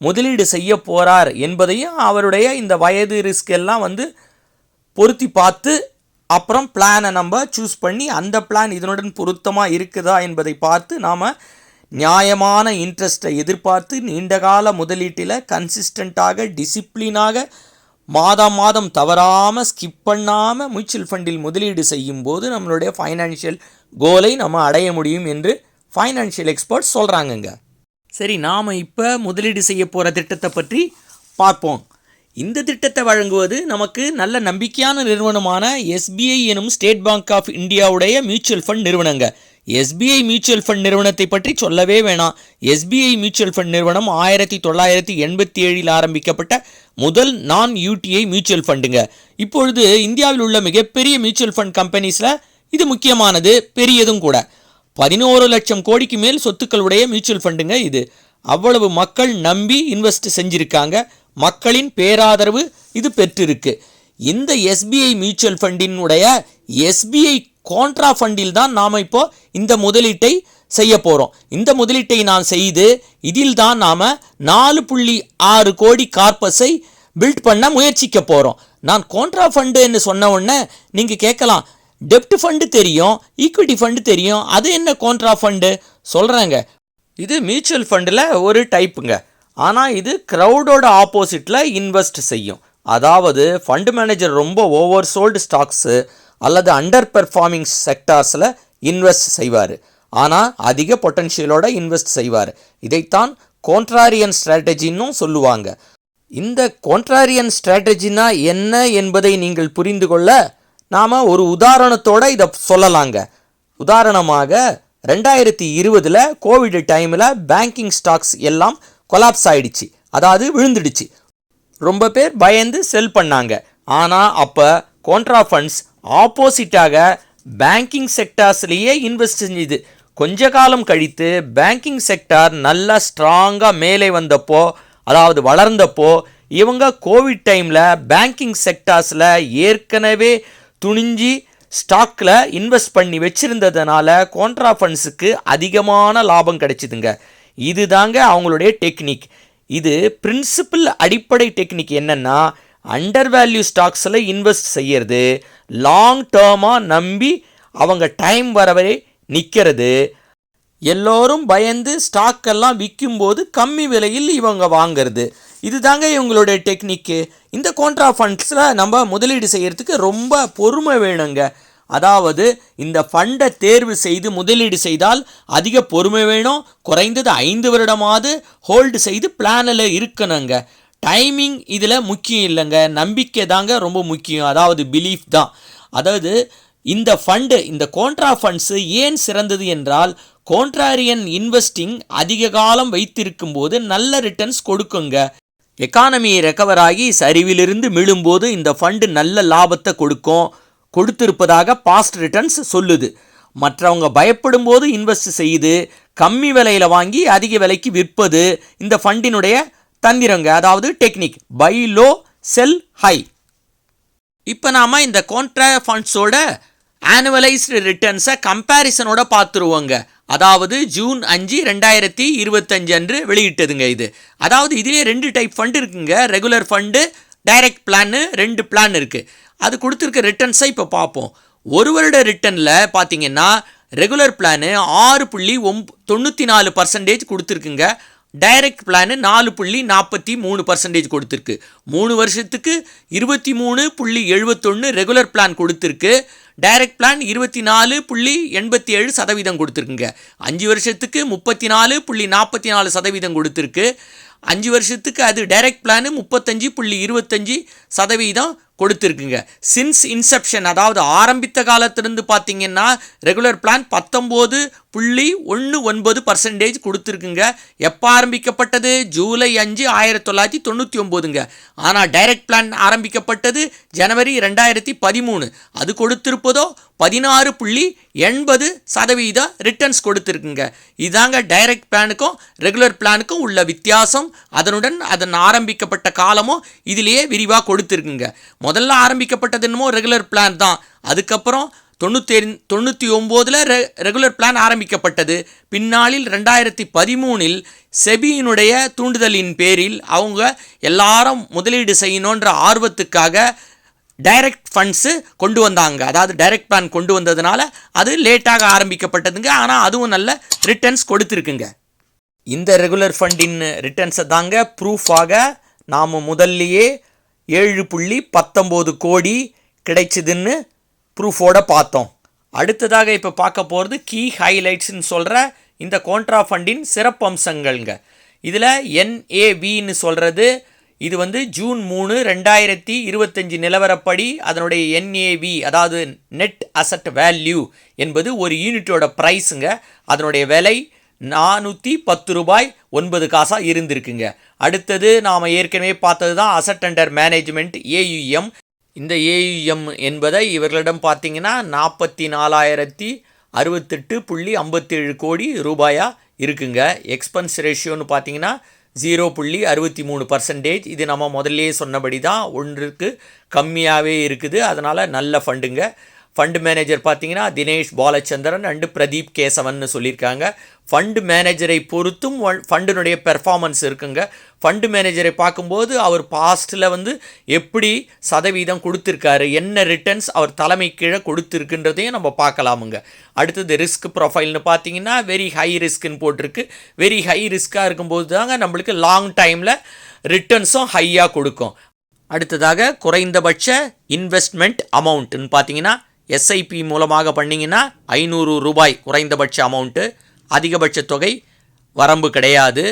முதலீடு செய்ய போகிறார் என்பதையும் அவருடைய இந்த வயது ரிஸ்க் எல்லாம் வந்து பொருத்தி பார்த்து அப்புறம் பிளானை நம்ம சூஸ் பண்ணி அந்த பிளான் இதனுடன் பொருத்தமாக இருக்குதா என்பதை பார்த்து நாம் நியாயமான இன்ட்ரெஸ்ட்டை எதிர்பார்த்து நீண்டகால முதலீட்டில் கன்சிஸ்டண்ட்டாக டிசிப்ளினாக மாதம் மாதம் தவறாமல் ஸ்கிப் பண்ணாமல் மியூச்சுவல் ஃபண்டில் முதலீடு செய்யும்போது நம்மளுடைய ஃபைனான்ஷியல் கோலை நம்ம அடைய முடியும் என்று ஃபைனான்ஷியல் எக்ஸ்பர்ட்ஸ் சொல்கிறாங்கங்க சரி நாம் இப்போ முதலீடு செய்ய போகிற திட்டத்தை பற்றி பார்ப்போம். இந்த திட்டத்தை வழங்குவது நமக்கு நல்ல நம்பிக்கையான நிறுவனமான எஸ்பிஐ எனும் ஸ்டேட் பேங்க் ஆஃப் இந்தியாவுடைய மியூச்சுவல் ஃபண்ட் நிறுவனங்க. எஸ்பிஐ மியூச்சுவல் ஃபண்ட் நிறுவனத்தை பற்றி சொல்லவே வேணாம். எஸ்பிஐ மியூச்சுவல் ஃபண்ட் நிறுவனம் ஆயிரத்தி தொள்ளாயிரத்தி எண்பத்தி ஏழில் ஆரம்பிக்கப்பட்ட முதல் நான் யூடிஐ மியூச்சுவல் ஃபண்டுங்க. இப்பொழுது இந்தியாவில் உள்ள மிகப்பெரிய மியூச்சுவல் ஃபண்ட் கம்பெனிஸில் இது முக்கியமானது பெரியதும் கூட. பதினோரு லட்சம் கோடிக்கு மேல் சொத்துக்களுடைய மியூச்சுவல் ஃபண்டுங்க இது. அவ்வளவு மக்கள் நம்பி இன்வெஸ்ட் செஞ்சிருக்காங்க. மக்களின் பேராதரவு இது பெற்றிருக்கு. இந்த எஸ்பிஐ மியூச்சுவல் ஃபண்டினுடைய எஸ்பிஐ கான்ட்ரா ஃபண்டில் தான் நாம் இப்போ இந்த முதலீட்டை செய்ய போகிறோம் இந்த முதலீட்டை நான் செய்து இதில் தான் நாம் நாலு புள்ளி ஆறு கோடி கார்பஸை பில்ட் பண்ண முயற்சிக்க போகிறோம் நான் கான்ட்ரா ஃபண்டுன்னு சொன்ன உடனே நீங்கள் கேட்கலாம் டெப்ட் ஃபண்டு தெரியும் ஈக்விட்டி ஃபண்டு தெரியும் அது என்ன கோண்ட்ரா ஃபண்டு சொல்கிறாங்க இது மியூச்சுவல் ஃபண்டில் ஒரு டைப்புங்க ஆனால் இது க்ரௌடோட ஆப்போசிட்டில் இன்வெஸ்ட் செய்யும். அதாவது ஃபண்டு மேனேஜர் ரொம்ப ஓவர் சோல்டு ஸ்டாக்ஸு அல்லது அண்டர் பெர்ஃபார்மிங் செக்டார்ஸில் இன்வெஸ்ட் செய்வார். ஆனால் அதிக பொட்டன்ஷியலோட இன்வெஸ்ட் செய்வார். இதைத்தான் கோன்ட்ராரியன் ஸ்ட்ராட்டஜின்னும் சொல்லுவாங்க. இந்த கோன்ட்ராரியன் ஸ்ட்ராட்டஜினா என்ன என்பதை நீங்கள் புரிந்து கொள்ள நாம் ஒரு உதாரணத்தோடு இதை சொல்லலாங்க. உதாரணமாக ரெண்டாயிரத்தி இருபதில் கோவிட் டைமில் பேங்கிங் ஸ்டாக்ஸ் எல்லாம் கொலாப்ஸ் ஆயிடுச்சு. அதாவது விழுந்துடுச்சு. ரொம்ப பேர் பயந்து செல் பண்ணாங்க. ஆனால் அப்போ கோன்ட்ரா ஃபண்ட்ஸ் ஆப்போசிட்டாக பேங்கிங் செக்டார்ஸ்லேயே இன்வெஸ்ட் செஞ்சுது கொஞ்ச காலம் கழித்து பேங்கிங் செக்டார் நல்லா ஸ்ட்ராங்காக மேலே வந்தப்போ அதாவது வளர்ந்தப்போ இவங்க கோவிட் டைமில் பேங்கிங் செக்டார்ஸில் ஏற்கனவே துணிஞ்சி ஸ்டாக்கில் இன்வெஸ்ட் பண்ணி வச்சுருந்ததுனால கோன்ட்ரா ஃபண்ட்ஸுக்கு அதிகமான லாபம் கிடைச்சிதுங்க. இதுதாங்க அவங்களுடைய டெக்னிக் இது பிரின்சிபல் அடிப்படை டெக்னிக் என்னென்னா அண்டர் வேல்யூ ஸ்டாக்ஸில் இன்வெஸ்ட் செய்கிறது லாங் டேர்மாக நம்பி அவங்க டைம் வரவரை நிற்கிறது எல்லோரும் பயந்து ஸ்டாக் எல்லாம் விற்கும்போது கம்மி விலையில் இவங்க வாங்குறது. இதுதாங்க இவங்களுடைய டெக்னிக்கு இந்த கோன்ட்ரா ஃபண்ட்ஸில் நம்ம முதலீடு செய்கிறதுக்கு ரொம்ப பொறுமை வேணுங்க. அதாவது இந்த ஃபண்டை தேர்வு செய்து முதலீடு செய்தால் அதிக பொறுமை வேணும் குறைந்தது ஐந்து வருடமாவது ஹோல்டு செய்து பிளானில் இருக்கணுங்க. டைமிங் இதில் முக்கியம் இல்லைங்க. நம்பிக்கை தாங்க ரொம்ப முக்கியம். அதாவது பிலீஃப் தான். அதாவது இந்த ஃபண்டு இந்த கோன்ட்ரா ஃபண்ட்ஸு ஏன் சிறந்தது என்றால் கோன்ட்ராரியன் இன்வெஸ்டிங் அதிக காலம் வைத்திருக்கும் போது நல்ல ரிட்டர்ன்ஸ் கொடுக்குங்க. எக்கானமி ரெக்கவர் ஆகி சரிவிலிருந்து மீளும்போது இந்த ஃபண்டு நல்ல லாபத்தை கொடுக்கும். கொடுத்திருப்பதாக பாஸ்ட் ரிட்டர்ன்ஸ் சொல்லுது. மற்றவங்க பயப்படும் போது இன்வெஸ்ட் செய்து கம்மி விலையில் வாங்கி அதிக விலைக்கு விற்பது இந்த ஃபண்டினுடைய தந்திரங்க அதாவது technique buy low sell high இப்போ நாம் இந்த கான்ட்ரா ஃபண்ட்ஸோட ஆனுவலைஸ்டு ரிட்டர்ன்ஸை கம்பேரிசனோட பார்த்துருவோங்க. அதாவது ஜூன் அஞ்சு ரெண்டாயிரத்தி இருபத்தஞ்சு அன்று வெளியிட்டதுங்க இது. அதாவது இதிலே ரெண்டு டைப் ஃபண்டு இருக்குங்க. ரெகுலர் ஃபண்டு டைரக்ட் பிளான்னு ரெண்டு பிளான் இருக்குது அது கொடுத்துருக்க ரிட்டர்ன்ஸை இப்போ பார்ப்போம். ஒரு வருட ரிட்டர்னில் பார்த்தீங்கன்னா ரெகுலர் பிளானு ஆறு புள்ளி ஒம் தொண்ணூற்றி நாலு பர்சன்டேஜ் கொடுத்துருக்குங்க. டைரக்ட் பிளானு நாலு புள்ளி நாற்பத்தி மூணு பர்சன்டேஜ் கொடுத்துருக்கு. மூணு வருஷத்துக்கு இருபத்தி மூணு புள்ளி எழுபத்தொன்று ரெகுலர் பிளான் கொடுத்துருக்கு. டைரக்ட் பிளான் இருபத்தி நாலு புள்ளி எண்பத்தி ஏழு சதவீதம் கொடுத்துருக்குங்க. அஞ்சு வருஷத்துக்கு முப்பத்தி நாலு புள்ளி நாற்பத்தி நாலு சதவீதம் கொடுத்துருக்கு. அஞ்சு வருஷத்துக்கு அது டைரக்ட் பிளானு முப்பத்தஞ்சு புள்ளி இருபத்தஞ்சி சதவீதம் கொடுத்துருக்குங்க. சின்ஸ் இன்செப்ஷன் அதாவது ஆரம்பித்த காலத்திலிருந்து பார்த்தீங்கன்னா ரெகுலர் பிளான் பத்தொம்போது புள்ளி ஒன்று ஒன்பது பர்சன்டேஜ் கொடுத்துருக்குங்க. எப்போ ஆரம்பிக்கப்பட்டது ஜூலை அஞ்சு ஆயிரத்தி தொள்ளாயிரத்தி தொண்ணூற்றி ஒம்போதுங்க. ஆனால் டைரக்ட் பிளான் ஆரம்பிக்கப்பட்டது ஜனவரி ரெண்டாயிரத்தி பதிமூணு. அது கொடுத்திருப்பதோ பதினாறு புள்ளி எண்பது சதவீதம் ரிட்டர்ன்ஸ் கொடுத்துருக்குங்க. இதாங்க டைரக்ட் பிளானுக்கும் ரெகுலர் பிளானுக்கும் உள்ள வித்தியாசம். அதனுடன் அதன் ஆரம்பிக்கப்பட்ட காலமும் இதிலேயே விரிவாக கொடுத்துருக்குங்க. முதல்ல ஆரம்பிக்கப்பட்டது என்னமோ ரெகுலர் பிளான் தான். அதுக்கப்புறம் தொண்ணூற்றி தொண்ணூற்றி ஒம்போதில் ரெ ரெகுலர் பிளான் ஆரம்பிக்கப்பட்டது. பின்னாளில் ரெண்டாயிரத்தி பதிமூணில் செபியினுடைய தூண்டுதலின் பேரில் அவங்க எல்லாரும் முதலீடு செய்யணுன்ற ஆர்வத்துக்காக டைரக்ட் ஃபண்ட்ஸு கொண்டு வந்தாங்க. அதாவது டைரக்ட் பிளான் கொண்டு வந்ததுனால அது லேட்டாக ஆரம்பிக்கப்பட்டதுங்க. ஆனால் அதுவும் நல்ல ரிட்டர்ன்ஸ் கொடுத்துருக்குங்க. இந்த ரெகுலர் ஃபண்டின் ரிட்டர்ன்ஸை தாங்க ப்ரூஃபாக நாம் முதல்லையே ஏழு புள்ளி பத்தொம்போது கோடி கிடைச்சிதுன்னு ப்ரூஃபோட பார்த்தோம். அடுத்ததாக இப்போ பார்க்க போகிறது கீ ஹைலைட்ஸ்னு சொல்கிற இந்த கோன்ட்ரா ஃபண்டின் சிறப்பம்சங்கள்ங்க இதில் என்ஏவின்னு சொல்கிறது இது வந்து ஜூன் மூணு ரெண்டாயிரத்தி இருபத்தஞ்சி நிலவரப்படி அதனுடைய என்ஏவி அதாவது நெட் அசட் வேல்யூ என்பது ஒரு யூனிட்டோட ப்ரைஸுங்க அதனுடைய விலை நானூற்றி பத்து ரூபாய் ஒன்பது காசாக இருந்திருக்குங்க. அடுத்தது நாம் ஏற்கனவே பார்த்தது தான் அசட் அண்டர் மேனேஜ்மெண்ட் ஏயுஎம் இந்த ஏயுஎம் என்பதை இவர்களிடம் பார்த்தீங்கன்னா நாற்பத்தி நாலாயிரத்தி அறுபத்தெட்டு புள்ளி ஐம்பத்தேழு கோடி ரூபாயாக இருக்குங்க. எக்ஸ்பென்ஸ் ரேஷியோன்னு பார்த்தீங்கன்னா ஜீரோ புள்ளி அறுபத்தி மூணு பர்சன்டேஜ் இது நம்ம முதல்லையே சொன்னபடி தான் ஒன்றுக்கு கம்மியாகவே இருக்குது. அதனால் நல்ல ஃபண்டுங்க ஃபண்டு மேனேஜர் பார்த்தீங்கன்னா தினேஷ் பாலச்சந்திரன் அண்டு பிரதீப் கேசவன் சொல்லியிருக்காங்க. ஃபண்டு மேனேஜரை பொறுத்தும் ஃபண்டினுடைய பெர்ஃபார்மன்ஸ் இருக்குங்க. ஃபண்டு மேனேஜரை பார்க்கும்போது அவர் பாஸ்ட்டில் வந்து எப்படி சதவீதம் கொடுத்துருக்காரு என்ன ரிட்டர்ன்ஸ் அவர் தலைமை கீழே கொடுத்துருக்குன்றதையும் நம்ம பார்க்கலாமுங்க. அடுத்தது ரிஸ்க் ப்ரொஃபைல்னு பார்த்தீங்கன்னா வெரி ஹை ரிஸ்க்குன்னு போட்டிருக்கு. வெரி ஹை ரிஸ்க்காக இருக்கும்போது தாங்க நம்மளுக்கு லாங் டைமில் ரிட்டர்ன்ஸும் ஹையாக கொடுக்கும். அடுத்ததாக குறைந்தபட்ச இன்வெஸ்ட்மெண்ட் அமௌண்ட்டுன்னு பார்த்தீங்கன்னா எஸ்ஐபி மூலமாக பண்ணிங்கன்னா ஐநூறு ரூபாய் குறைந்தபட்ச அமௌண்ட்டு அதிகபட்ச தொகை வரம்பு கிடையாது.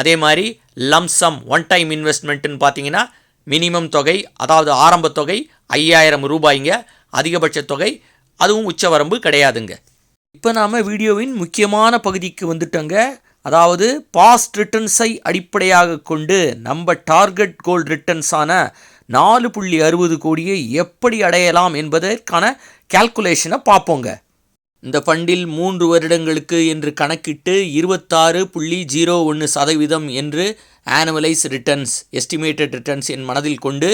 அதே மாதிரி லம்சம் ஒன் டைம் இன்வெஸ்ட்மெண்ட்டுன்னு பார்த்தீங்கன்னா மினிமம் தொகை அதாவது ஆரம்ப தொகை ஐயாயிரம் ரூபாய்ங்க. அதிகபட்ச தொகை அதுவும் உச்ச வரம்பு கிடையாதுங்க. இப்போ நாம் வீடியோவின் முக்கியமான பகுதிக்கு வந்துட்டோங்க. அதாவது பாஸ்ட் ரிட்டர்ன்ஸை அடிப்படையாக கொண்டு நம்ம டார்கெட் கோல் ரிட்டர்ன்ஸான நாலு புள்ளி அறுபது கோடியை எப்படி அடையலாம் என்பதற்கான கால்குலேஷனை பார்ப்போங்க. இந்த ஃபண்டில் மூன்று வருடங்களுக்கு என்று கணக்கிட்டு இருபத்தாறு புள்ளி ஜீரோ ஒன்று சதவீதம் என்று ஆனுவலைஸ் ரிட்டர்ன்ஸ் எஸ்டிமேட்டட் ரிட்டர்ன்ஸ் என் மனதில் கொண்டு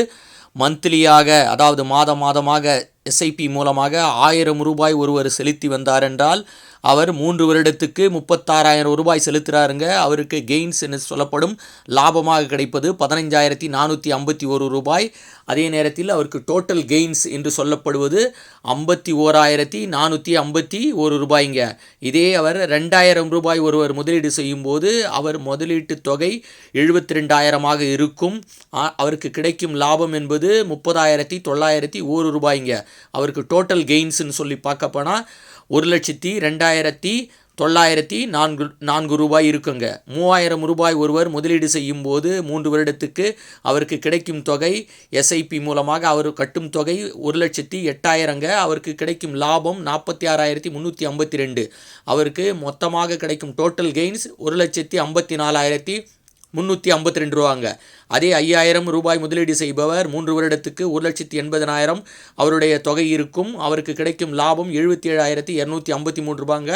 மந்த்லியாக அதாவது மாதம் மாதமாக எஸ்ஐபி மூலமாக ஆயிரம் ரூபாய் ஒருவர் செலுத்தி வந்தார் என்றால் அவர் மூன்று வருடத்துக்கு முப்பத்தாறாயிரம் ரூபாய் செலுத்துகிறாருங்க அவருக்கு கெயின்ஸ் என்று சொல்லப்படும் லாபமாக கிடைப்பது பதினைஞ்சாயிரத்தி நானூற்றி ஐம்பத்தி ஒரு ரூபாய். அதே நேரத்தில் அவருக்கு டோட்டல் கெயின்ஸ் என்று சொல்லப்படுவது ஐம்பத்தி ஓராயிரத்தி நானூற்றி ஐம்பத்தி ஒரு ரூபாய்ங்க. இதே அவர் ரெண்டாயிரம் ரூபாய் ஒருவர் முதலீடு செய்யும்போது அவர் முதலீட்டு தொகை எழுபத்தி ரெண்டாயிரமாக இருக்கும் அவருக்கு கிடைக்கும் லாபம் என்பது முப்பதாயிரத்தி தொள்ளாயிரத்தி ஒரு ரூபாய்ங்க. அவருக்கு டோட்டல் கெயின்ஸ்னு சொல்லி பார்க்க போனால் ஒரு லட்சத்தி ரெண்டாயிரத்தி தொள்ளாயிரத்தி நான்கு நான்கு ரூபாய் இருக்குங்க. மூவாயிரம் ரூபாய் ஒருவர் முதலீடு செய்யும் போது மூன்று வருடத்துக்கு அவருக்கு கிடைக்கும் தொகை எஸ்ஐபி மூலமாக அவர் கட்டும் தொகை ஒரு லட்சத்தி எட்டாயிரங்க. அவருக்கு கிடைக்கும் லாபம் நாற்பத்தி ஆறாயிரத்தி முந்நூற்றி ஐம்பத்தி ரெண்டு. அவருக்கு மொத்தமாக கிடைக்கும் டோட்டல் கெயின்ஸ் ஒரு லட்சத்தி ஐம்பத்தி நாலாயிரத்தி முந்நூற்றி ஐம்பத்தி ரெண்டு ரூபாங்க. அதே ஐயாயிரம் ரூபாய் முதலீடு செய்பவர் மூன்று வருடத்துக்கு ஒரு லட்சத்தி எண்பதனாயிரம். அவருடைய தொகை இருக்கும். அவருக்கு கிடைக்கும் லாபம் எழுபத்தி ஏழாயிரத்தி இரநூத்தி ஐம்பத்தி மூணு ரூபாங்க.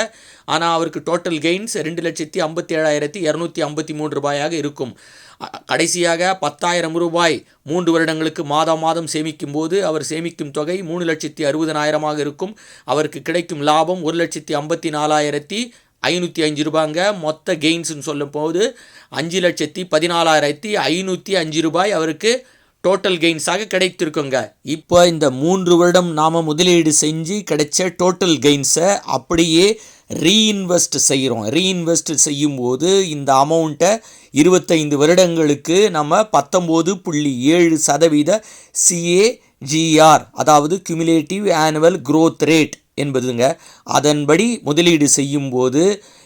ஆனால் அவருக்கு டோட்டல் கெயின்ஸ் ரெண்டு லட்சத்தி ஐம்பத்தி ஏழாயிரத்தி இரநூத்தி ஐம்பத்தி மூணு ரூபாயாக இருக்கும். கடைசியாக பத்தாயிரம் ரூபாய் மூன்று வருடங்களுக்கு மாதம் மாதம் சேமிக்கும் போது அவர் சேமிக்கும் தொகை மூணு லட்சத்தி அறுபதனாயிரமாக இருக்கும். அவருக்கு கிடைக்கும் லாபம் ஒரு லட்சத்தி ஐம்பத்தி நாலாயிரத்தி ஐநூற்றி அஞ்சு ரூபாங்க. மொத்த கெயின்ஸ்னு சொல்லும் போது அஞ்சு லட்சத்தி பதினாலாயிரத்தி ஐநூற்றி அஞ்சு ரூபாய் அவருக்கு டோட்டல் கெயின்ஸாக கிடைத்திருக்குங்க. இப்போ இந்த மூன்று வருடம் நாம் முதலீடு செஞ்சு கிடைச்ச டோட்டல் கெயின்ஸை அப்படியே ரீஇன்வெஸ்ட் செய்கிறோம் ரீஇன்வெஸ்ட் செய்யும்போது இந்த அமௌண்ட்டை இருபத்தைந்து வருடங்களுக்கு நம்ம பத்தொம்போது புள்ளி ஏழு சதவீத சிஏஜிஆர் அதாவது கியூமுலேட்டிவ் ஆனுவல் க்ரோத் ரேட் என்பதுங்க. அதன்படி முதலீடு செய்யும்போது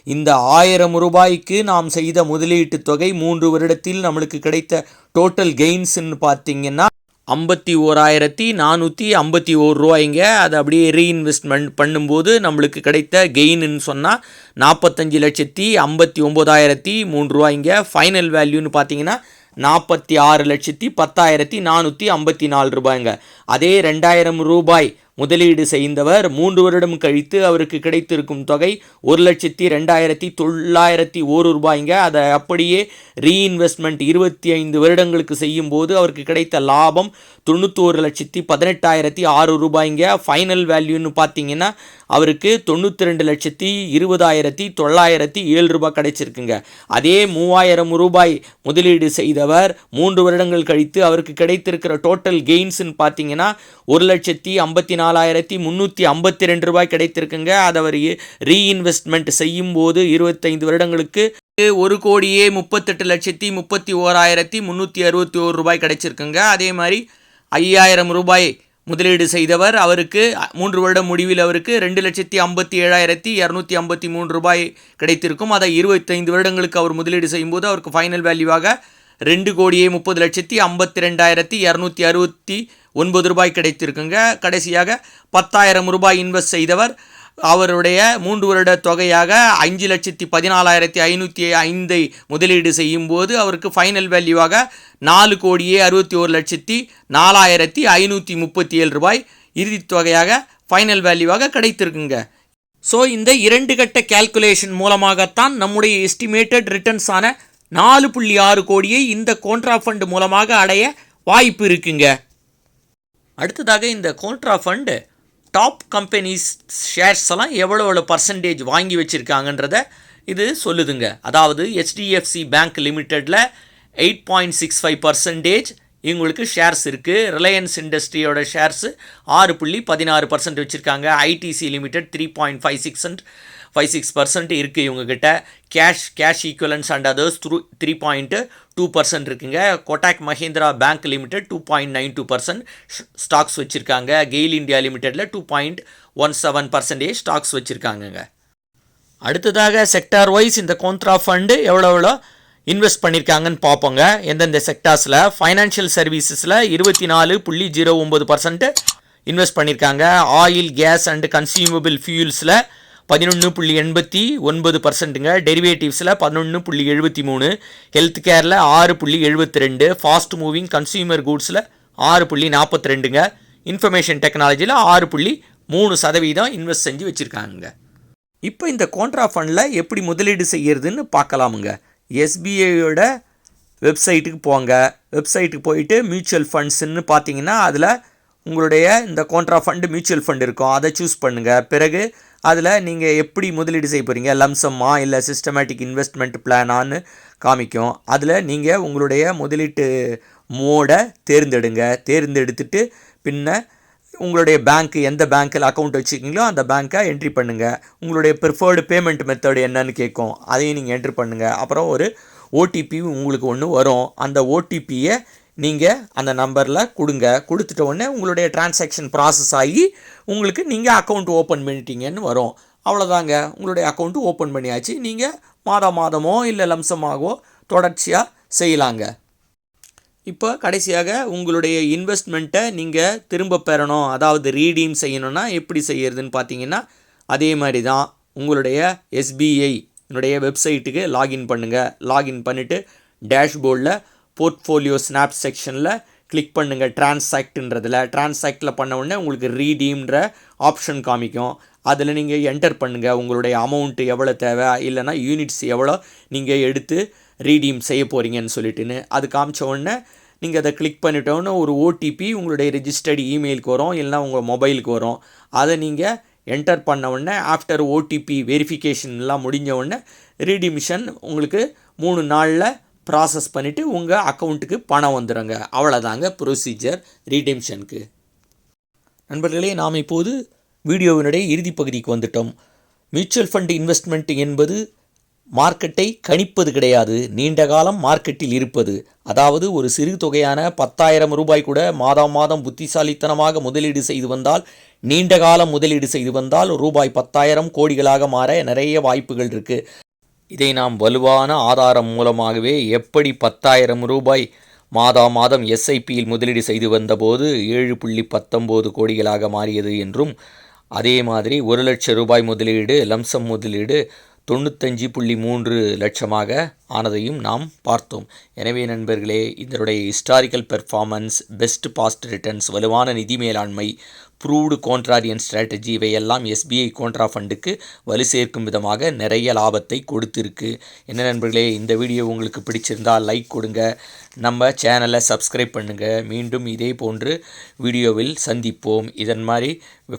இந்த ஆயிரம் ரூபாய்க்கு நாம் செய்த முதலீட்டு தொகை மூன்று வருடத்தில் நம்மளுக்கு கிடைத்த டோட்டல் கெயின்ஸ்ன்னு பார்த்தீங்கன்னா ஐம்பத்தி ஓராயிரத்தி நானூற்றி ஐம்பத்தி ஓர் ரூபாய்ங்க. அது அப்படியே ரீஇன்வெஸ்ட்மெண்ட் பண்ணும்போது நம்மளுக்கு கிடைத்த கெயின்னு சொன்னால் நாற்பத்தஞ்சு லட்சத்தி ஐம்பத்தி ஒம்போதாயிரத்தி மூணு ரூபாய்ங்க. ஃபைனல் வேல்யூன்னு பார்த்தீங்கன்னா நாற்பத்தி ஆறு லட்சத்தி பத்தாயிரத்தி நானூற்றி ஐம்பத்தி நாலு ரூபாய்ங்க. அதே ரெண்டாயிரம் ரூபாய் முதலீடு செய்தவர் மூன்று வருடம் கழித்து அவருக்கு கிடைத்திருக்கும் தொகை ஒரு லட்சத்தி ரெண்டாயிரத்தி தொள்ளாயிரத்தி ஒரு ரூபாய்ங்க. அதை அப்படியே ரீஇன்வெஸ்ட்மெண்ட் இருபத்தி ஐந்து வருடங்களுக்கு செய்யும் போது அவருக்கு கிடைத்த லாபம் தொண்ணூத்தோரு லட்சத்தி பதினெட்டாயிரத்தி ஆறு ரூபாய்ங்க. ஃபைனல் வேல்யூன்னு பார்த்தீங்கன்னா அவருக்கு தொண்ணூற்றி ரெண்டு லட்சத்தி இருபதாயிரத்தி தொள்ளாயிரத்தி ஏழு ரூபாய் கிடைச்சிருக்குங்க. அதே மூவாயிரம் ரூபாய் முதலீடு செய்தவர் மூன்று வருடங்கள் கழித்து அவருக்கு கிடைத்திருக்கிற டோட்டல் கெயின்ஸ்னு பார்த்தீங்கன்னா ஒரு லட்சத்தி ஐம்பத்தி நாலாயிரத்தி முந்நூற்றி ஐம்பத்தி ரெண்டு ரூபாய் கிடைத்திருக்குங்க. அதை அவர் ரீஇன்வெஸ்ட்மெண்ட் செய்யும் போது இருபத்தைந்து வருடங்களுக்கு ஒரு கோடியே முப்பத்தெட்டு லட்சத்தி முப்பத்தி ஓராயிரத்தி முந்நூற்றி அறுபத்தி ஓரு ரூபாய் கிடைச்சிருக்குங்க. அதே மாதிரி ஐயாயிரம் ரூபாய் முதலீடு செய்தவர் அவருக்கு மூன்று வருடம் முடிவில் அவருக்கு ரெண்டு லட்சத்தி ஐம்பத்தி ஏழாயிரத்தி இரநூத்தி ஐம்பத்தி மூன்று ரூபாய் கிடைத்திருக்கும். அதை இருபத்தைந்து வருடங்களுக்கு அவர் முதலீடு செய்யும்போது அவருக்கு ஃபைனல் வேல்யூவாக ரெண்டு கோடியே முப்பது லட்சத்தி ஐம்பத்தி ரெண்டாயிரத்தி இரநூத்தி அறுபத்தி ஒன்பது ரூபாய் கிடைத்திருக்குங்க. கடைசியாக பத்தாயிரம் ரூபாய் இன்வெஸ்ட் செய்தவர் அவருடைய மூன்று வருட தொகையாக அஞ்சு லட்சத்தி பதினாலாயிரத்தி ஐநூற்றி ஐந்தை முதலீடு செய்யும்போது அவருக்கு ஃபைனல் வேல்யூவாக நாலு கோடியே அறுபத்தி ஒரு லட்சத்தி நாலாயிரத்தி ஐநூற்றி முப்பத்தி ஏழு ரூபாய் இறுதித் தொகையாக ஃபைனல் வேல்யூவாக கிடைத்திருக்குங்க. ஸோ இந்த இரண்டு கட்ட கால்குலேஷன் மூலமாகத்தான் நம்முடைய எஸ்டிமேட்டட் ரிட்டர்ன்ஸான நாலு புள்ளி ஆறு கோடியை இந்த கோன்ட்ரா ஃபண்ட் மூலமாக அடைய வாய்ப்பு இருக்குங்க. அடுத்ததாக இந்த contra fund top companies shares எல்லாம் எவ்வளோ எவ்வளோ பர்சன்டேஜ் வாங்கி வச்சுருக்காங்கன்றத இது சொல்லுதுங்க. அதாவது HDFC bank லிமிட்டெடில் eight point six five percentage இவங்களுக்கு ஷேர்ஸ் இருக்குது ரிலையன்ஸ் இண்டஸ்ட்ரியோட ஷேர்ஸு ஆறு புள்ளி பதினாறு பர்சன்ட் வச்சுருக்காங்க. ITC limited three point five six five six percent இருக்குது இவங்கக்கிட்ட cash cash equivalents and others through three point two percent இருக்குங்க. Kotak Mahindra bank limited two point nine two percent stocks வச்சுருக்காங்க. GAIL India லிமிடெட்டில் two point one seven percentage stocks வச்சுருக்காங்கங்க. அடுத்ததாக sector wise இந்த Kondra fund எவ்வளோ எவ்வளோ invest பண்ணியிருக்காங்கன்னு பார்ப்போங்க. எந்தெந்த செக்டார்ஸில் financial சர்வீசஸில் இருபத்தி நாலு புள்ளி ஜீரோ ஒம்பது பர்சன்ட் இன்வெஸ்ட் பண்ணியிருக்காங்க ஆயில் கேஸ் அண்டு கன்சியூமபிள் ஃபியூல்ஸில் பதினொன்று புள்ளி எண்பத்தி ஒன்பது பர்சன்ட்டுங்க டெரிவேட்டிவ்ஸில் பதினொன்று புள்ளி எழுபத்தி மூணு. ஹெல்த் கேரில் ஆறு புள்ளி எழுபத்தி ரெண்டு. ஃபாஸ்ட் மூவிங் கன்சியூமர் கூட்ஸில் ஆறு புள்ளி நாற்பத்தி ரெண்டுங்க இன்ஃபர்மேஷன் டெக்னாலஜியில் ஆறு புள்ளி மூணு சதவீதம் இன்வெஸ்ட் செஞ்சு வச்சுருக்காங்க. இப்போ இந்த கோன்ட்ரா ஃபண்டில் எப்படி முதலீடு செய்யறதுன்னு பார்க்கலாமுங்க. எஸ்பிஐயோட வெப்சைட்டுக்கு போங்க. வெப்சைட்டுக்கு போயிட்டு மியூச்சுவல் ஃபண்ட்ஸ்ன்னு பார்த்தீங்கன்னா அதில் உங்களுடைய இந்த கோண்ட்ரா ஃபண்டு மியூச்சுவல் ஃபண்ட் இருக்கும். அதை சூஸ் பண்ணுங்கள் பிறகு அதில் நீங்கள் எப்படி முதலீடு செய்ய போகிறீங்க லம்சம்மா இல்லை சிஸ்டமேட்டிக் இன்வெஸ்ட்மெண்ட் பிளானான்னு காமிக்கும். அதில் நீங்கள் உங்களுடைய முதலீட்டு மோடை தேர்ந்தெடுங்க. தேர்ந்தெடுத்துட்டு பின்ன உங்களுடைய பேங்க் எந்த பேங்க்கில் அக்கௌண்ட் வச்சுருக்கீங்களோ அந்த பேங்க்கை என்ட்ரி பண்ணுங்கள் உங்களுடைய ப்ரிஃபர்டு பேமெண்ட் மெத்தட் என்னன்னு கேட்கும். அதையும் நீங்கள் என்ட்ரி பண்ணுங்கள் அப்புறம் ஒரு ஓடிபி உங்களுக்கு ஒன்று வரும். அந்த ஓடிபியை நீங்கள் அந்த நம்பரில் கொடுங்க. கொடுத்துட்ட உடனே உங்களுடைய டிரான்சாக்ஷன் ப்ராசஸ் ஆகி உங்களுக்கு நீங்கள் அக்கௌண்ட் ஓப்பன் பண்ணிட்டீங்கன்னு வரும். அவ்வளோதாங்க உங்களுடைய அக்கௌண்ட்டு ஓப்பன் பண்ணியாச்சு. நீங்கள் மாதம் மாதமோ இல்லை லம்சமாகவோ தொடர்ச்சியாக செய்யலாங்க. இப்போ கடைசியாக உங்களுடைய இன்வெஸ்ட்மெண்ட்டை நீங்கள் திரும்ப பெறணும். அதாவது ரீடீம் செய்யணும்னா எப்படி செய்யறதுன்னு பார்த்தீங்கன்னா அதே மாதிரி தான் உங்களுடைய எஸ்பிஐ என்னுடைய வெப்சைட்டுக்கு லாகின் பண்ணுங்கள் லாகின் பண்ணிவிட்டு டேஷ்போர்டில் போர்ட்ஃபோலியோ ஸ்னாப் செக்ஷனில் கிளிக் பண்ணுங்கள் டிரான்சாக்ட்ன்றதில் டிரான்சாக்டில் பண்ண உடனே உங்களுக்கு ரீடீம்ன்ற ஆப்ஷன் காமிக்கும். அதில் நீங்கள் என்டர் பண்ணுங்கள் உங்களுடைய அமௌண்ட்டு எவ்வளோ தேவை இல்லைனா யூனிட்ஸ் எவ்வளோ நீங்கள் எடுத்து ரீடீம் செய்ய போகிறீங்கன்னு சொல்லிட்டுன்னு. அது காமிச்ச உடனே நீங்கள் அதை கிளிக் பண்ணிட்டோன்னு ஒரு ஓடிபி உங்களுடைய ரிஜிஸ்டர்டு இமெயிலுக்கு வரும் இல்லைனா உங்கள் மொபைலுக்கு வரும். அதை நீங்கள் என்டர் பண்ண உடனே ஆஃப்டர் ஓடிபி வெரிஃபிகேஷன்லாம் முடிஞ்ச உடனே ரீடிமிஷன் உங்களுக்கு மூணு நாளில் ப்ராசஸ் பண்ணிவிட்டு உங்கள் அக்கௌண்ட்டுக்கு பணம் வந்துடுங்க அவ்வளோதாங்க ப்ரொசீஜர் ரீடெம்ஷனுக்கு நண்பர்களே நாம் இப்போது வீடியோவினுடைய இறுதி பகுதிக்கு வந்துட்டோம். மியூச்சுவல் ஃபண்ட் இன்வெஸ்ட்மெண்ட் என்பது மார்க்கெட்டை கணிப்பது கிடையாது. நீண்ட காலம் மார்க்கெட்டில் இருப்பது. அதாவது ஒரு சிறு தொகையான பத்தாயிரம் ரூபாய் கூட மாதம் மாதம் புத்திசாலித்தனமாக முதலீடு செய்து வந்தால் நீண்ட காலம் முதலீடு செய்து வந்தால் ரூபாய் பத்தாயிரம் கோடிகளாக மாற நிறைய வாய்ப்புகள் இருக்குது இதை நாம் வலுவான ஆதாரம் மூலமாகவே எப்படி பத்தாயிரம் ரூபாய் மாதா மாதம் எஸ்ஐபியில் முதலீடு செய்து வந்தபோது ஏழு புள்ளி பத்தொம்போது கோடிகளாக மாறியது என்றும் அதே மாதிரி ஒரு லட்சம் ரூபாய் முதலீடு லம்சம் முதலீடு தொண்ணூத்தஞ்சு புள்ளி மூன்று லட்சமாக ஆனதையும் நாம் பார்த்தோம். எனவே நண்பர்களே இதனுடைய historical performance best past returns வலுவான நிதி மேலாண்மை ப்ரூவ்டு கோன்ட்ராரியன் ஸ்ட்ராட்டஜி இவையெல்லாம் எஸ்பிஐ கோன்ட்ரா ஃபண்டுக்கு வலு சேர்க்கும் விதமாக நிறைய லாபத்தை கொடுத்துருக்கு. என்ன நண்பர்களே இந்த வீடியோ உங்களுக்கு பிடிச்சிருந்தால் லைக் கொடுங்க. நம்ம சேனலை சப்ஸ்கிரைப் பண்ணுங்கள் மீண்டும் இதே போன்று வீடியோவில் சந்திப்போம். இதன் மாதிரி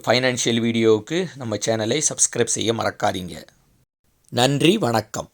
ஃபைனான்ஷியல் வீடியோவுக்கு நம்ம சேனலை சப்ஸ்கிரைப் செய்ய மறக்காதீங்க. நன்றி வணக்கம்.